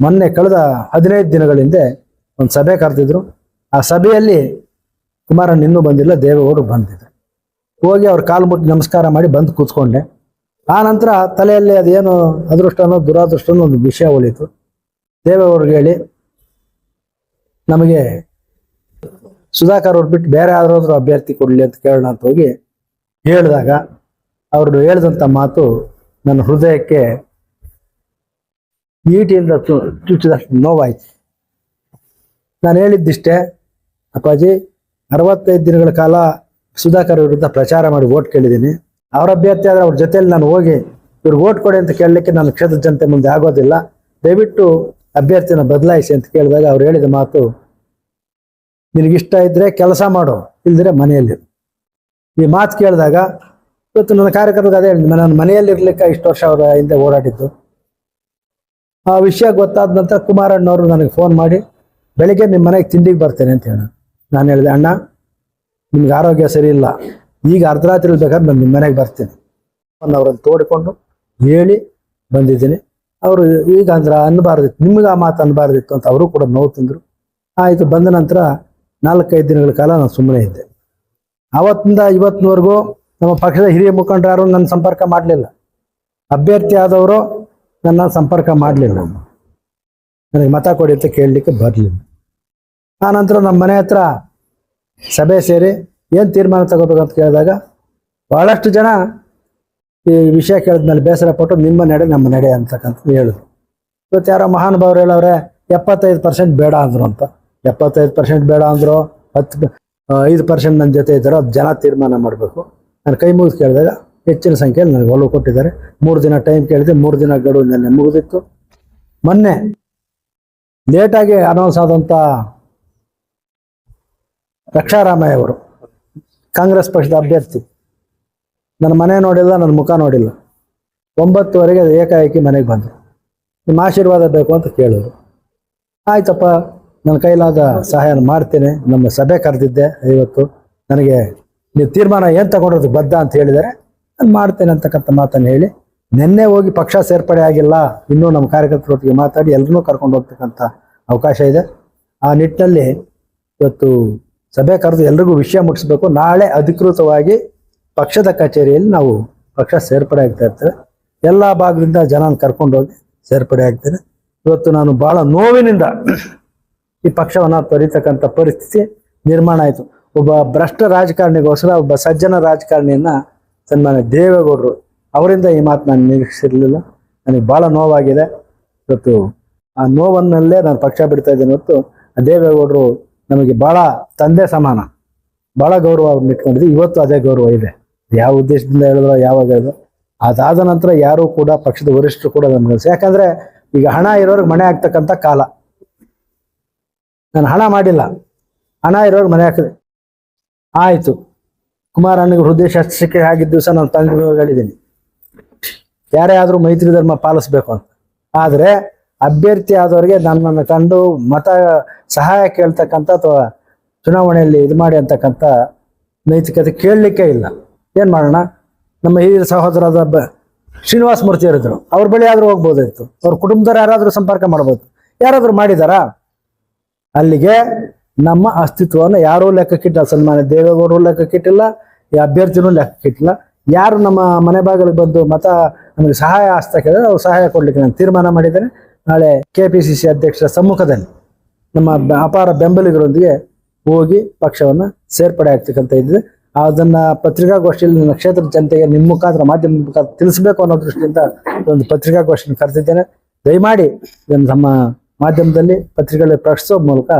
ಮೊನ್ನೆ ಕಳೆದ ಹದಿನೈದು ದಿನಗಳ ಹಿಂದೆ ಒಂದು ಸಭೆ ಕರೆದಿದ್ರು. ಆ ಸಭೆಯಲ್ಲಿ ಕುಮಾರನ್ ಇನ್ನೂ ಬಂದಿಲ್ಲ, ದೇವೇಗೌಡರು ಬಂದಿದ್ದೆ ಹೋಗಿ ಅವ್ರ ಕಾಲು ಮುಟ್ಟಿ ನಮಸ್ಕಾರ ಮಾಡಿ ಬಂದು ಕೂತ್ಕೊಂಡೆ. ಆ ನಂತರ ತಲೆಯಲ್ಲಿ ಅದೇನು ಅದೃಷ್ಟನೋ ದುರಾದೃಷ್ಟನೋ ಒಂದು ವಿಷಯ ಉಳಿತು. ದೇವೇಗೌಡರಿಗೆ ಹೇಳಿ, ನಮಗೆ ಸುಧಾಕರ್ ಅವ್ರು ಬಿಟ್ಟು ಬೇರೆ ಯಾರಾದರೂ ಅಭ್ಯರ್ಥಿ ಕೊಡಲಿ ಅಂತ ಕೇಳೋಣ ಅಂತ ಹೋಗಿ ಹೇಳಿದಾಗ ಅವರು ಹೇಳಿದಂಥ ಮಾತು ನನ್ನ ಹೃದಯಕ್ಕೆ ಈಟಿಯಿಂದ ಚುಚ್ಚಿದ ಚುಚ್ಚಿದಷ್ಟು ನೋವಾಯ್ತು. ನಾನು ಹೇಳಿದ್ದಿಷ್ಟೇ, ಅಪ್ಪಾಜಿ, ಅರವತ್ತೈದು ದಿನಗಳ ಕಾಲ ಸುಧಾಕರ್ ವಿರುದ್ಧ ಪ್ರಚಾರ ಮಾಡಿ ಓಟ್ ಕೇಳಿದ್ದೀನಿ. ಅವರ ಅಭ್ಯರ್ಥಿ ಆದರೆ ಅವ್ರ ಜೊತೆಯಲ್ಲಿ ನಾನು ಹೋಗಿ ಇವ್ರಿಗೆ ಓಟ್ ಕೊಡಿ ಅಂತ ಕೇಳಲಿಕ್ಕೆ ನಾನು ಕ್ಷೇತ್ರದ ಜನತೆ ಮುಂದೆ ಆಗೋದಿಲ್ಲ. ದಯವಿಟ್ಟು ಅಭ್ಯರ್ಥಿನ ಬದಲಾಯಿಸಿ ಅಂತ ಕೇಳಿದಾಗ ಅವ್ರು ಹೇಳಿದ ಮಾತು, ನಿನಗಿಷ್ಟ ಇದ್ರೆ ಕೆಲಸ ಮಾಡು ಇಲ್ದಿರೆ ಮನೆಯಲ್ಲಿ ಈ ಮಾತು ಕೇಳಿದಾಗ ಇವತ್ತು ನನ್ನ ಕಾರ್ಯಕರ್ತರಿಗೆ ಅದೇ ಹೇಳಿದ್ದೆ ನಾನು ಮನೆಯಲ್ಲಿರ್ಲಿಕ್ಕೆ ಇಷ್ಟು ವರ್ಷ ಅವರ ಹಿಂದೆ ಓಡಾಡಿದ್ದು ಆ ವಿಷಯ ಗೊತ್ತಾದ ನಂತರ ಕುಮಾರಣ್ಣವರು ನನಗೆ ಫೋನ್ ಮಾಡಿ, ಬೆಳಿಗ್ಗೆ ನಿಮ್ಮ ಮನೆಗೆ ತಿಂಡಿಗೆ ಬರ್ತೇನೆ ಅಂತ ಹೇಳ. ನಾನು ಹೇಳಿದೆ, ಅಣ್ಣ, ನಿಮ್ಗೆ ಆರೋಗ್ಯ ಸರಿ ಇಲ್ಲ. ಈಗ ಅರ್ಧರಾತ್ರಿ ಬೇಕಾದ್ರೆ ನಾನು ನಿಮ್ಮ ಮನೆಗೆ ಬರ್ತೀನಿ. ಅವ್ರನ್ನ ತೋಡಿಕೊಂಡು ಹೇಳಿ ಬಂದಿದ್ದೀನಿ. ಅವರು ಈಗ ಅಂದ್ರೆ ಅನ್ನಬಾರ್ದಿತ್ತು ನಿಮ್ಗೆ ಆ ಮಾತು ಅನ್ನಬಾರ್ದಿತ್ತು ಅಂತ ಅವರು ಕೂಡ ನೋವು ತಿಂದರು. ಆಯಿತು, ಬಂದ ನಂತರ ನಾಲ್ಕೈದು ದಿನಗಳ ಕಾಲ ನಾನು ಸುಮ್ಮನೆ ಇದ್ದೆ. ಅವತ್ತಿಂದ ಇವತ್ತಿನವರೆಗೂ ನಮ್ಮ ಪಕ್ಷದ ಹಿರಿಯ ಮುಖಂಡರು ನನ್ನ ಸಂಪರ್ಕ ಮಾಡಲಿಲ್ಲ. ಅಭ್ಯರ್ಥಿ ಆದವರು ನನ್ನ ಸಂಪರ್ಕ ಮಾಡಲಿಲ್ಲ ನನಗೆ ಮತ ಕೊಡಿ ಅಂತ ಕೇಳಲಿಕ್ಕೆ ಬರಲಿಲ್ಲ. ಆ ನಂತರ ನಮ್ಮ ಮನೆ ಹತ್ರ ಸಭೆ ಸೇರಿ ಏನು ತೀರ್ಮಾನ ತಗೋಬೇಕು ಅಂತ ಕೇಳಿದಾಗ ಬಹಳಷ್ಟು ಜನ ಈ ವಿಷಯ ಕೇಳಿದ್ಮೇಲೆ ಬೇಸರ ಪಟ್ಟು ನಿಮ್ಮ ನಡೆ ನಮ್ಮ ನಡೆ ಅಂತಕ್ಕಂಥದ್ದು ಹೇಳಿದ್ರು. ಇವತ್ತು ಯಾರೋ ಮಹಾನುಭಾವರು ಹೇಳವ್ರೆ ಎಪ್ಪತ್ತೈದು ಪರ್ಸೆಂಟ್ ಬೇಡ ಅಂದ್ರು ಅಂತ. ಎಪ್ಪತ್ತೈದು ಪರ್ಸೆಂಟ್ ಬೇಡ ಅಂದ್ರು, ಹತ್ತು ಐದು ಪರ್ಸೆಂಟ್ ನನ್ನ ಜೊತೆ ಇದ್ದಾರೋ ಜನ ತೀರ್ಮಾನ ಮಾಡಬೇಕು. ನಾನು ಕೈ ಮುಗಿದು ಕೇಳಿದಾಗ ಹೆಚ್ಚಿನ ಸಂಖ್ಯೆಯಲ್ಲಿ ನನಗೆ ಒಲವು ಕೊಟ್ಟಿದ್ದಾರೆ. ಮೂರು ದಿನ ಟೈಮ್ ಕೇಳಿದೆ, ಮೂರು ದಿನ ಗಡುವು ನೆನ್ನೆ ಮುಗಿದಿತ್ತು. ಮೊನ್ನೆ ಲೇಟಾಗಿ ಅನೌನ್ಸ್ ಆದಂಥ ರಕ್ಷಾರಾಮಯ್ಯ ಅವರು, ಕಾಂಗ್ರೆಸ್ ಪಕ್ಷದ ಅಭ್ಯರ್ಥಿ, ನನ್ನ ಮನೆ ನೋಡಿಲ್ಲ, ನನ್ನ ಮುಖ ನೋಡಿಲ್ಲ. ಒಂಬತ್ತುವರೆಗೆ ಏಕಾಏಕಿ ಮನೆಗೆ ಬಂದರು. ನಿಮ್ಮ ಆಶೀರ್ವಾದ ಬೇಕು ಅಂತ ಕೇಳಿದ್ರು. ಆಯ್ತಪ್ಪ, ನನ್ನ ಕೈಲಾದ ಸಹಾಯ ಮಾಡ್ತೀನಿ, ನಮ್ಮ ಸಭೆ ಕರೆದಿದ್ದೆ, ಇವತ್ತು ನನಗೆ ನೀವು ತೀರ್ಮಾನ ಏನು ತಗೊಂಡ್ರದ್ದು ಬದ್ಧ ಅಂತ ಹೇಳಿದರೆ ನಾನು ಮಾಡ್ತೇನೆ ಅಂತಕ್ಕಂಥ ಮಾತನ್ನು ಹೇಳಿ, ನಿನ್ನೆ ಹೋಗಿ ಪಕ್ಷ ಸೇರ್ಪಡೆ ಆಗಿಲ್ಲ, ಇನ್ನೂ ನಮ್ಮ ಕಾರ್ಯಕರ್ತರೊಟ್ಟಿಗೆ ಮಾತಾಡಿ ಎಲ್ಲರನ್ನೂ ಕರ್ಕೊಂಡು ಹೋಗ್ತಕ್ಕಂಥ ಅವಕಾಶ ಇದೆ. ಆ ನಿಟ್ಟಿನಲ್ಲಿ ಇವತ್ತು ಸಭೆ ಕರೆದು ಎಲ್ರಿಗೂ ವಿಷಯ ಮುಟ್ಟಿಸ್ಬೇಕು ನಾಳೆ ಅಧಿಕೃತವಾಗಿ ಪಕ್ಷದ ಕಚೇರಿಯಲ್ಲಿ ನಾವು ಪಕ್ಷ ಸೇರ್ಪಡೆ ಆಗ್ತಾ ಇರ್ತೇವೆ. ಎಲ್ಲ ಭಾಗದಿಂದ ಜನ ಕರ್ಕೊಂಡೋಗಿ ಸೇರ್ಪಡೆ ಆಗ್ತೇನೆ. ಇವತ್ತು ನಾನು ಬಹಳ ನೋವಿನಿಂದ ಈ ಪಕ್ಷವನ್ನು ತೊರಿತಕ್ಕಂಥ ಪರಿಸ್ಥಿತಿ ನಿರ್ಮಾಣ ಆಯಿತು. ಒಬ್ಬ ಭ್ರಷ್ಟ ರಾಜಕಾರಣಿಗೋಸ್ಕರ, ಒಬ್ಬ ಸಜ್ಜನ ರಾಜಕಾರಣಿಯನ್ನ ಸನ್ಮಾನ್ಯ ದೇವೇಗೌಡರು ಅವರಿಂದ ಈ ಮಾತು ನಾನು ನಿರೀಕ್ಷಿಸಿರಲಿಲ್ಲ ನನಗೆ ಭಾಳ ನೋವಾಗಿದೆ. ಇವತ್ತು ಆ ನೋವನ್ನಲ್ಲೇ ನಾನು ಪಕ್ಷ ಬಿಡ್ತಾ ಇದ್ದೀನಿ ಆ ದೇವೇಗೌಡರು ನಮಗೆ ಭಾಳ ತಂದೆ ಸಮಾನ. ಭಾಳ ಗೌರವ ಇಟ್ಕೊಂಡಿದ್ವಿ ಇವತ್ತು ಅದೇ ಗೌರವ ಇದೆ. ಯಾವ ಉದ್ದೇಶದಿಂದ ಹೇಳಿದ್ರು, ಯಾವಾಗ ಹೇಳಿದ್ರು. ಅದಾದ ನಂತರ ಯಾರು ಕೂಡ ಪಕ್ಷದ ವರಿಷ್ಠರು ಕೂಡ ನಮ್ಗೆ ಯಾಕಂದ್ರೆ ಈಗ ಹಣ ಇರೋರಿಗೆ ಮನೆ ಆಗ್ತಕ್ಕಂಥ ಕಾಲ. ನಾನು ಹಣ ಮಾಡಿಲ್ಲ. ಹಣ ಇರೋರಿಗೆ ಮನೆ ಹಾಕಿದೆ ಆಯ್ತು. ಕುಮಾರಣ್ಣಗೆ ಹೃದಯ ಶಸ್ತ್ರಚಿಕಿತ್ಸೆ ಆಗಿದ್ದ ದಿವಸ ನಾನು ತಂದೆ ಹೇಳಿದ್ದೀನಿ. ಯಾರೇ ಆದರೂ ಮೈತ್ರಿ ಧರ್ಮ ಪಾಲಿಸ್ಬೇಕು ಅಂತ. ಆದರೆ ಅಭ್ಯರ್ಥಿ ಆದವರಿಗೆ ನನ್ನನ್ನು ಕಂಡು ಮತ ಸಹಾಯ ಕೇಳ್ತಕ್ಕಂಥ ಅಥವಾ ಚುನಾವಣೆಯಲ್ಲಿ ಇದು ಮಾಡಿ ಅಂತಕ್ಕಂಥ ನೈತಿಕತೆ ಕೇಳಲಿಕ್ಕೆ ಇಲ್ಲ. ಏನು ಮಾಡೋಣ? ನಮ್ಮ ಹಿರಿಯ ಸಹೋದರದ ಬ ಶ್ರೀನಿವಾಸ ಮೂರ್ತಿ ಅವರಿದ್ರು ಅವ್ರ ಬಳಿ ಆದರೂ ಹೋಗ್ಬೋದಾಯ್ತು. ಅವ್ರ ಕುಟುಂಬದವ್ರು ಯಾರಾದರೂ ಸಂಪರ್ಕ ಮಾಡ್ಬೋದು. ಯಾರಾದರೂ ಮಾಡಿದಾರಾ? ಅಲ್ಲಿಗೆ ನಮ್ಮ ಅಸ್ತಿತ್ವವನ್ನು ಯಾರೂ ಲೆಕ್ಕಕ್ಕಿಟ್ಟ ಸನ್ಮಾನ್ಯ ದೇವೇಗೌಡರು ಲೆಕ್ಕಕ್ಕಿಟ್ಟಿಲ್ಲ, ಈ ಅಭ್ಯರ್ಥಿನೂ ಲೆಕ್ಕಕ್ಕಿಟ್ಟಿಲ್ಲ. ಯಾರು ನಮ್ಮ ಮನೆ ಬಾಗಿಲಿಗೆ ಬಂದು ಮತ ನಮಗೆ ಸಹಾಯ ಆಸ್ತಾ ಕೇಳಿದ್ರೆ ಅವ್ರು ಸಹಾಯ ಕೊಡ್ಲಿಕ್ಕೆ ನಾನು ತೀರ್ಮಾನ ಮಾಡಿದ್ದೇನೆ. ನಾಳೆ ಕೆ ಪಿ ಸಿ ಸಿ ಅಧ್ಯಕ್ಷರ ಸಮ್ಮುಖದಲ್ಲಿ ನಮ್ಮ ಅಪಾರ ಬೆಂಬಲಿಗರೊಂದಿಗೆ ಹೋಗಿ ಪಕ್ಷವನ್ನು ಸೇರ್ಪಡೆ ಆಗ್ತಕ್ಕಂಥ ಇದ್ದಿದೆ. ಅದನ್ನ ಪತ್ರಿಕಾಗೋಷ್ಠಿಯಲ್ಲಿ ನನ್ನ ಕ್ಷೇತ್ರದ ಜನತೆಗೆ ನಿಮ್ಮ ಮುಖಾಂತರ ಮಾಧ್ಯಮ ಮುಖಾಂತರ ತಿಳಿಸ್ಬೇಕು ಅನ್ನೋ ದೃಷ್ಟಿಯಿಂದ ಒಂದು ಪತ್ರಿಕಾಗೋಷ್ಠಿಯನ್ನು ಕರೆದಿದ್ದೇನೆ. ದಯಮಾಡಿ ನಮ್ಮ ಮಾಧ್ಯಮದಲ್ಲಿ ಪತ್ರಿಕೆಗಳಲ್ಲಿ ಪ್ರಕಟಿಸೋ ಮೂಲಕ